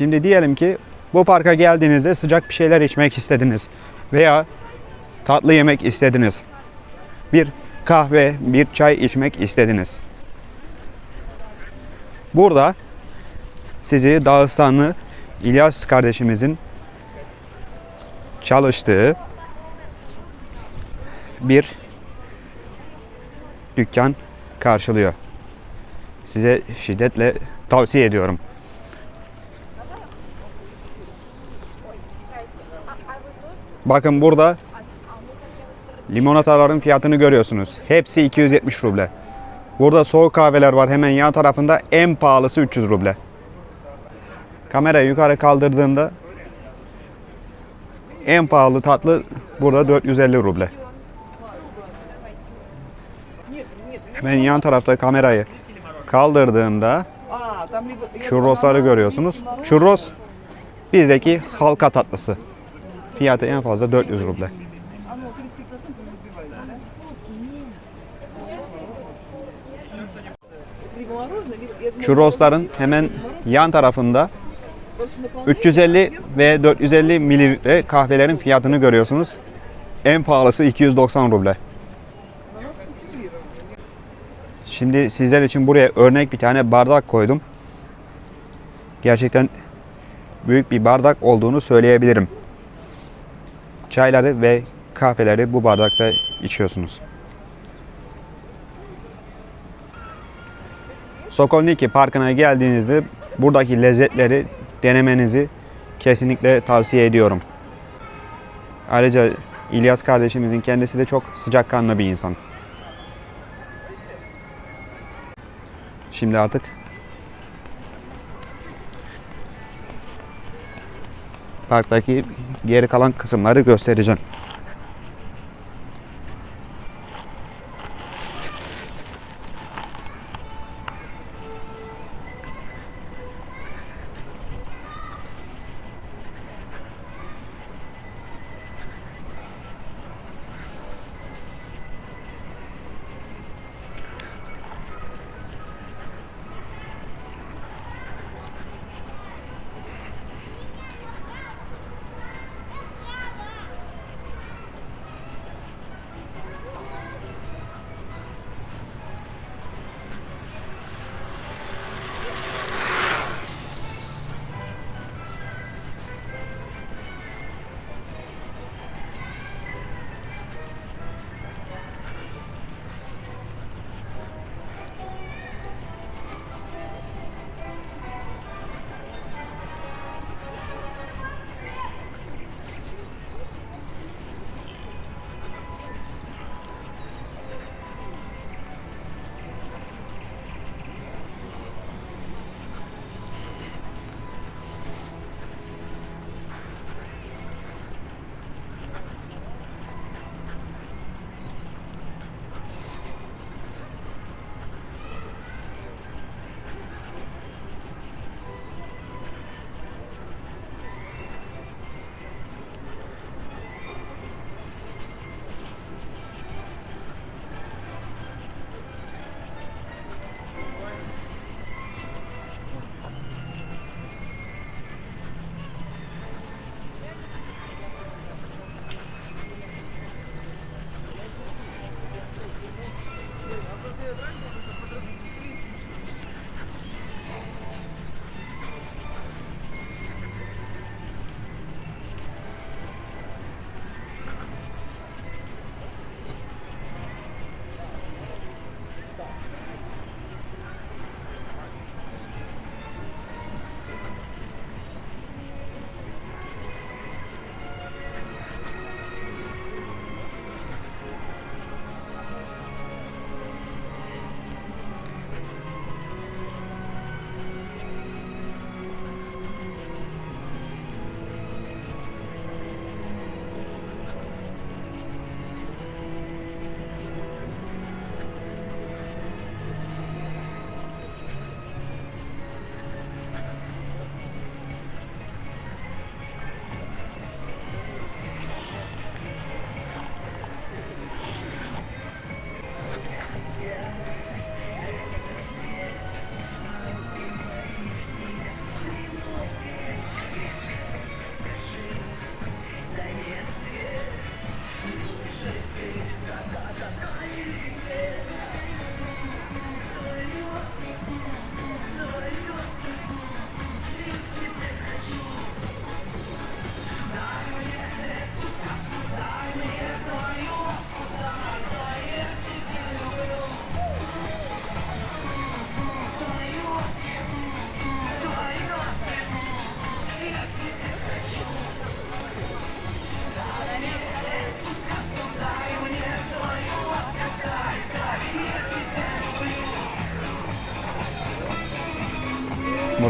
Şimdi diyelim ki bu parka geldiğinizde sıcak bir şeyler içmek istediniz veya tatlı yemek istediniz. Bir kahve, bir çay içmek istediniz. Burada sizi Dağıstanlı İlyas kardeşimizin çalıştığı bir dükkan karşılıyor. Size şiddetle tavsiye ediyorum. Bakın burada limonataların fiyatını görüyorsunuz. Hepsi 270 ruble. Burada soğuk kahveler var hemen yan tarafında. En pahalısı 300 ruble. Kamerayı yukarı kaldırdığımda en pahalı tatlı burada 450 ruble. Hemen yan tarafta kamerayı kaldırdığımda churrosları görüyorsunuz. Churros bizdeki halka tatlısı. Fiyatı en fazla 400 ruble. Churrosların hemen yan tarafında 350 ve 450 mililitre kahvelerin fiyatını görüyorsunuz. En pahalısı 290 ruble. Şimdi sizler için buraya örnek bir tane bardak koydum. Gerçekten büyük bir bardak olduğunu söyleyebilirim. Çayları ve kahveleri bu bardakta içiyorsunuz. Sokolniki Parkı'na geldiğinizde buradaki lezzetleri denemenizi kesinlikle tavsiye ediyorum. Ayrıca İlyas kardeşimizin kendisi de çok sıcakkanlı bir insan. Şimdi artık parktaki geri kalan kısımları göstereceğim.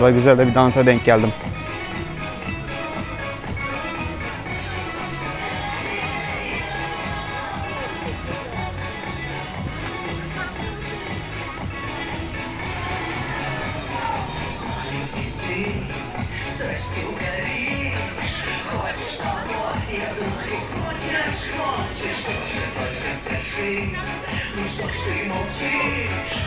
Burada güzel de bir dansa denk geldim. Ну что ж ты молчишь?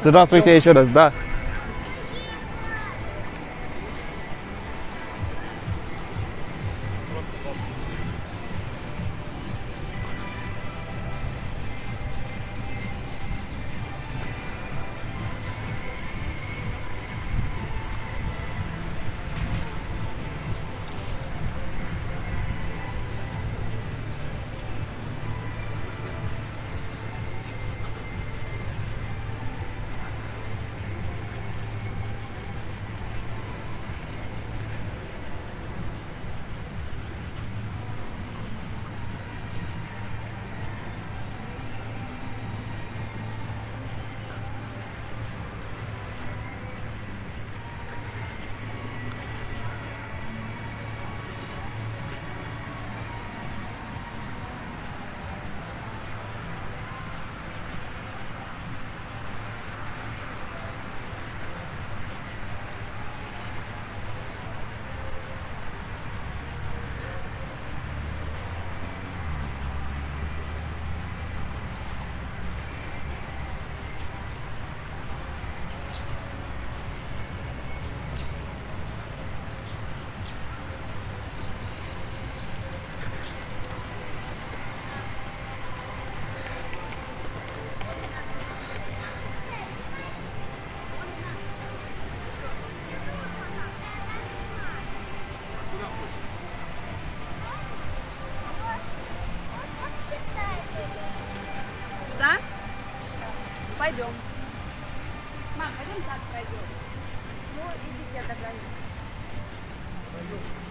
Здравствуйте еще раз, да. Пойдем. Мам, пойдем так пройдем. Ну, идите, я догоню. Пойдем.